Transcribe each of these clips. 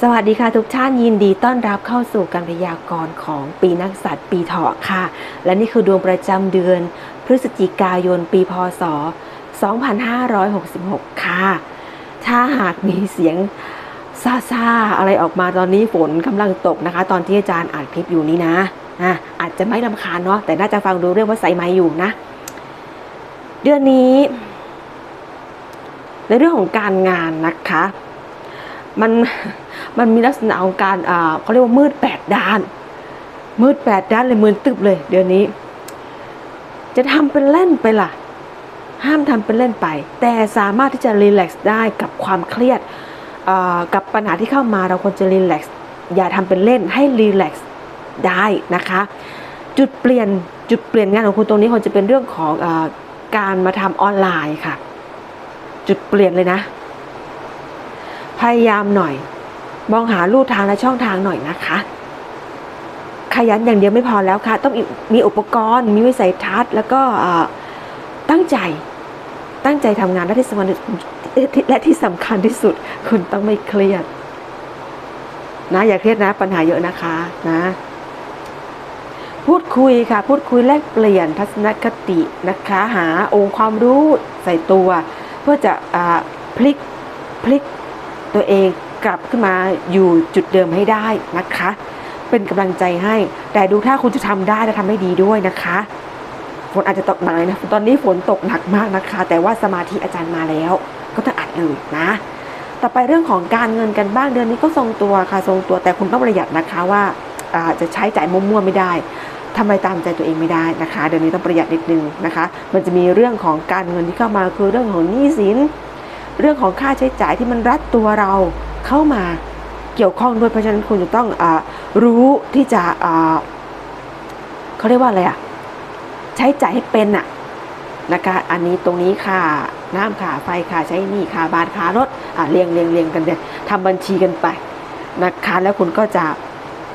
สวัสดีค่ะทุกท่านยินดีต้อนรับเข้าสู่การพยากรณ์ของปีนักษัตว์ปีเถาะค่ะ และนี่คือดวงประจำเดือน พฤศจิกายนปีพศ 2566 ค่ะ ถ้าหากมีเสียงซาซาอะไรออกมาตอนนี้ฝนกำลังตกนะคะ ตอนที่อาจารย์อ่านคลิปอยู่นี้นะอะอาจจะไม่ลำคาญเนาะแต่น่าจะฟังดูเรื่องว่าใส่ไม้อยู่นะ เดือนนี้ ในเรื่องของการงานนะคะ มัน มันมีลักษณะของการเขาเรียกว่ามืดแปดด้าน มืดแปดด้านเลยมืนตึบเลย เดือนนี้ จะทำเป็นเล่นไปล่ะ ห้ามทำเป็นเล่นไป แต่สามารถที่จะรีแลกซ์ได้กับความเครียดกับปัญหาที่เข้ามาเราควรจะรีแลกซ์อย่าทำเป็นเล่นให้รีแลกซ์ได้นะคะ จุดเปลี่ยนจุดเปลี่ยนงานของคุณตรงนี้ควรจะเป็นเรื่องของอการมาทำออนไลน์ค่ะ จุดเปลี่ยนเลยนะ พยายามหน่อย มองหาลู่ทางและช่องทางหน่อยนะคะ ขยันอย่างเดียวไม่พอแล้วค่ะ ต้องมีอุปกรณ์มีวิสัยทัศน์ แล้วก็ตั้งใจตั้งใจทำงานและที่สำคัญและที่สำคัญที่สุด คุณต้องไม่เครียด นะอย่าเครียดนะ ปัญหาเยอะนะคะนะ พูดคุยค่ะ พูดคุยแลกเปลี่ยนทัศนคตินะคะ หาองค์ความรู้ใส่ตัว เพื่อจะอ่าพลิกพลิกตัวเอง กลับขึ้นมาอยู่จุดเดิมให้ได้นะคะ เป็นกำลังใจให้ แต่ดูถ้าคุณจะทำได้และทำให้ดีด้วยนะคะฝนอาจจะตกหนักนะตอนนี้ฝนตกหนักมากนะคะ แต่ว่าสมาธิอาจารย์มาแล้ว ก็ต้องอัดเลยนะต่อไปเรื่องของการเงินกันบ้างเดือนนี้ก็ทรงตัวค่ะทรงตัวแต่คุณต้องประหยัดนะคะว่าอาจะใช้จ่ายมั่วๆไม่ได้ทำไรตามใจตัวเองไม่ได้นะคะ เดือนนี้ต้องประหยัดนิดนึงนะคะ มันจะมีเรื่องของการเงินที่เข้ามาคือเรื่องของหนี้สิน เรื่องของค่าใช้จ่ายที่มันรัดตัวเรา เข้ามาเกี่ยวข้องด้วยเพราะฉะนั้นคุณจะต้องอรู้ที่จะเขาเรียกว่าอะไรอะใช้จ่ายให้เป็นอะนะคะอันนี้ตรงนี้ค่ะน้ำค่ะไฟค่ะใช้นี่ค่ะบานค่ารถอะเรียงเรียงเรียงกันเลยทำบัญชีกันไปนะคะแล้วคุณก็จะ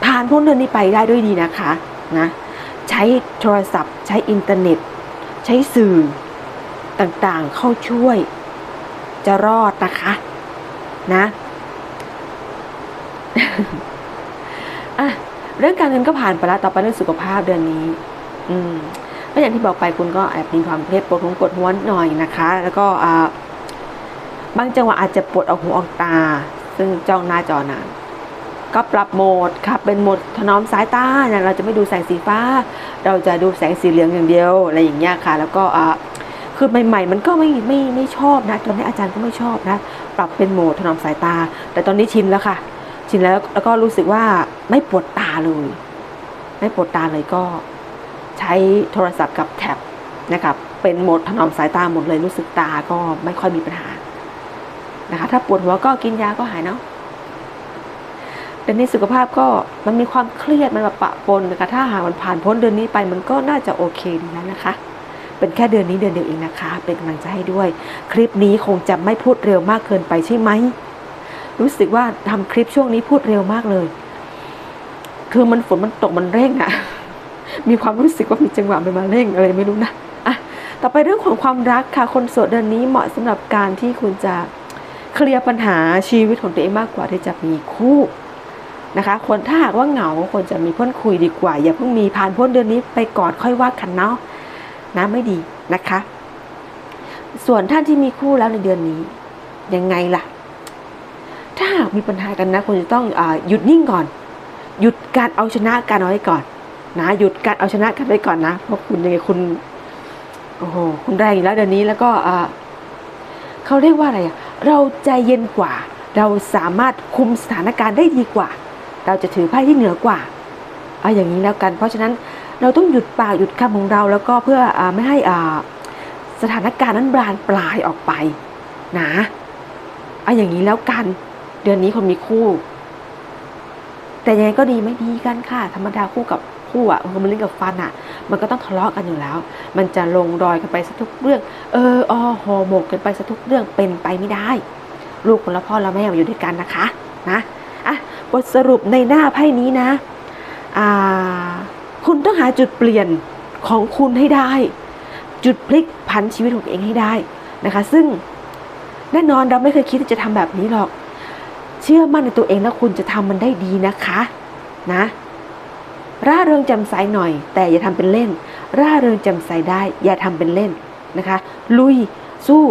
ผ่านพ้นเดือนนี้ไปได้ด้วยดีนะคะนะใช้โทรศัพท์ ใช้อินเทอร์เน็ต ใช้สื่อต่างๆเข้าช่วยจะรอดนะคะนะ อะเรื่องการเงินก็ผ่านไปแล้วต่อไปเรื่องสุขภาพเดือนนี้ อืมก็อย่างที่บอกไปคุณก็แอบมีความเครียดปวดหัวปวดหัวหน่อยนะคะ แล้วก็อ่าบางจังหวะอาจจะปวดออกหูออกตา ซึ่งจ้องหน้าจอนานก็ปรับโหมดค่ะเป็นโหมดถนอมสายตาเนี่ยเราจะไม่ดูแสงสีฟ้า เราจะดูแสงสีเหลืองอย่างเดียวอะไรอย่างเงี้ยค่ะ แล้วก็อ่าคือใหม่ ๆ มันก็ไม่ไม่ไม่ชอบนะตอนนี้อาจารย์ก็ไม่ชอบนะ ปรับเป็นโหมดถนอมสายตา แต่ตอนนี้ชินแล้วค่ะ ชินแล้วแล้วก็รู้สึกว่าไม่ปวดตาเลย ไม่ปวดตาเลยก็ใช้โทรศัพท์กับแท็บนะครับเป็นโหมดถนอมสายตาหมดเลยรู้สึกตาก็ไม่ค่อยมีปัญหานะคะ ถ้าปวดหัวก็กินยาก็หายเนาะแต่ในสุขภาพก็มันมีความเครียดมันมาปะปนนะคะ ถ้าหากมันผ่านพ้นเดือนนี้ไปมันก็น่าจะโอเคดีแล้วนะคะ เป็นแค่เดือนนี้เดือนเดียวเองนะคะ เป็นกำลังใจให้ด้วย คลิปนี้คงจะไม่พูดเร็วมากเกินไปใช่ไหม รู้สึกว่าทำคลิปช่วงนี้พูดเร็วมากเลย คือมันฝนมันตกมันเร่งอะมีความรู้สึกว่ามีจังหวะมันมาเร่งอะไรไม่รู้นะอะต่อไปเรื่องของความรักค่ะ คนโสดเดือนนี้เหมาะสำหรับการที่คุณจะเคลียร์ปัญหาชีวิตของตัวเองมากกว่าที่จะมีคู่นะคะคนถ้าหากว่าเหงาควรจะมีเพื่อนคุยดีกว่า อย่าเพิ่งมีผ่านพ้นเดือนนี้ไปก่อนค่อยว่ากันเนาะนะไม่ดีนะคะ ส่วนท่านที่มีคู่แล้วในเดือนนี้ ยังไงล่ะากมีปัญหากันนะคุณจะต้องอหยุดนิ่งก่อน หยุดการเอาชนะกันเอาไว้ก่อน นะ หยุดการเอาชนะกันไว้ก่อนนะ เพราะคุณยังไงคุณ โอ้โห คุณแรงอยู่แล้วเดือนนี้แล้วก็เขาเรียกว่าอะไรอะเราใจเย็นกว่า เราสามารถคุมสถานการณ์ได้ดีกว่า เราจะถือไพ่ที่เหนือกว่าเอาอย่างนี้แล้วกัน เพราะฉะนั้นเราต้องหยุดปากหยุดคำของเรา แล้วก็เพื่ออไม่ให้สถานการณ์นั้นบานปลายออกไปนะเอาอย่างนี้แล้วกัน เดือนนี้คนมีคู่ แต่ยังไงก็ดีไม่ดีกันค่ะ ธรรมดาคู่กับคู่อะมันเล่นกับฟันอะ มันก็ต้องทะเลาะกันอยู่แล้ว มันจะลงรอยกันไปสักทุกเรื่อง เออออหอหมกกันไปสักทุกเรื่องเป็นไปไม่ได้ ลูกคนละพ่อละแม่อยู่ด้วยกันนะคะนะอะบทสรุปในหน้าไพ่นี้นะอ่าคุณต้องหาจุดเปลี่ยนของคุณให้ได้ จุดพลิกผันชีวิตของตัวเองให้ได้นะคะ ซึ่งแน่นอนเราไม่เคยคิดที่จะทำแบบนี้หรอก เชื่อมั่นในตัวเองแล้วคุณจะทำมันได้ดีนะคะนะร่าเริงแจ่มใสหน่อย แต่อย่าทำเป็นเล่น ร่าเริงแจ่มใสได้ อย่าทำเป็นเล่นนะคะ ลุยสู้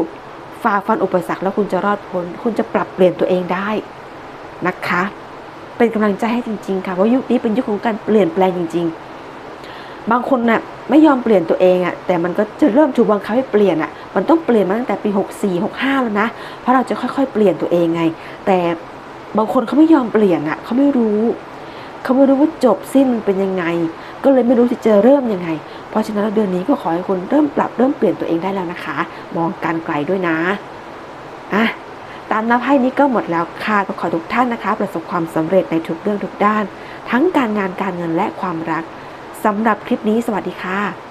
ฝ่าฟันอุปสรรคแล้วคุณจะรอดพ้น คุณจะปรับเปลี่ยนตัวเองได้นะคะ เป็นกำลังใจให้จริง ๆ ค่ะเพราะยุคนี้เป็นยุคของการเปลี่ยนแปลงจริง ๆ บางคนน่ะไม่ยอมเปลี่ยนตัวเองอะแต่มันก็จะเริ่มถูกบังคับให้เปลี่ยนอะมันต้องเปลี่ยนมาตั้งแต่ปี 64 65 แล้วนะ เพราะเราจะค่อยๆ เปลี่ยนตัวเองไง แต่ บางคนเขาไม่ยอมเปลี่ยนอะเขาไม่รู้ เขาไม่รู้ว่าจบสิ้นมันเป็นยังไง ก็เลยไม่รู้จะเจอเริ่มยังไง เพราะฉะนั้นเดือนนี้ก็ขอให้คุณเริ่มปรับเริ่มเปลี่ยนตัวเองได้แล้วนะคะ มองการไกลด้วยนะอะตามนับให้นี้ก็หมดแล้วค่ะก็ขอทุกท่านนะคะ ประสบความสำเร็จในทุกเรื่องทุกด้าน ทั้งการงานการเงินและความรักสำหรับคลิปนี้สวัสดีค่ะ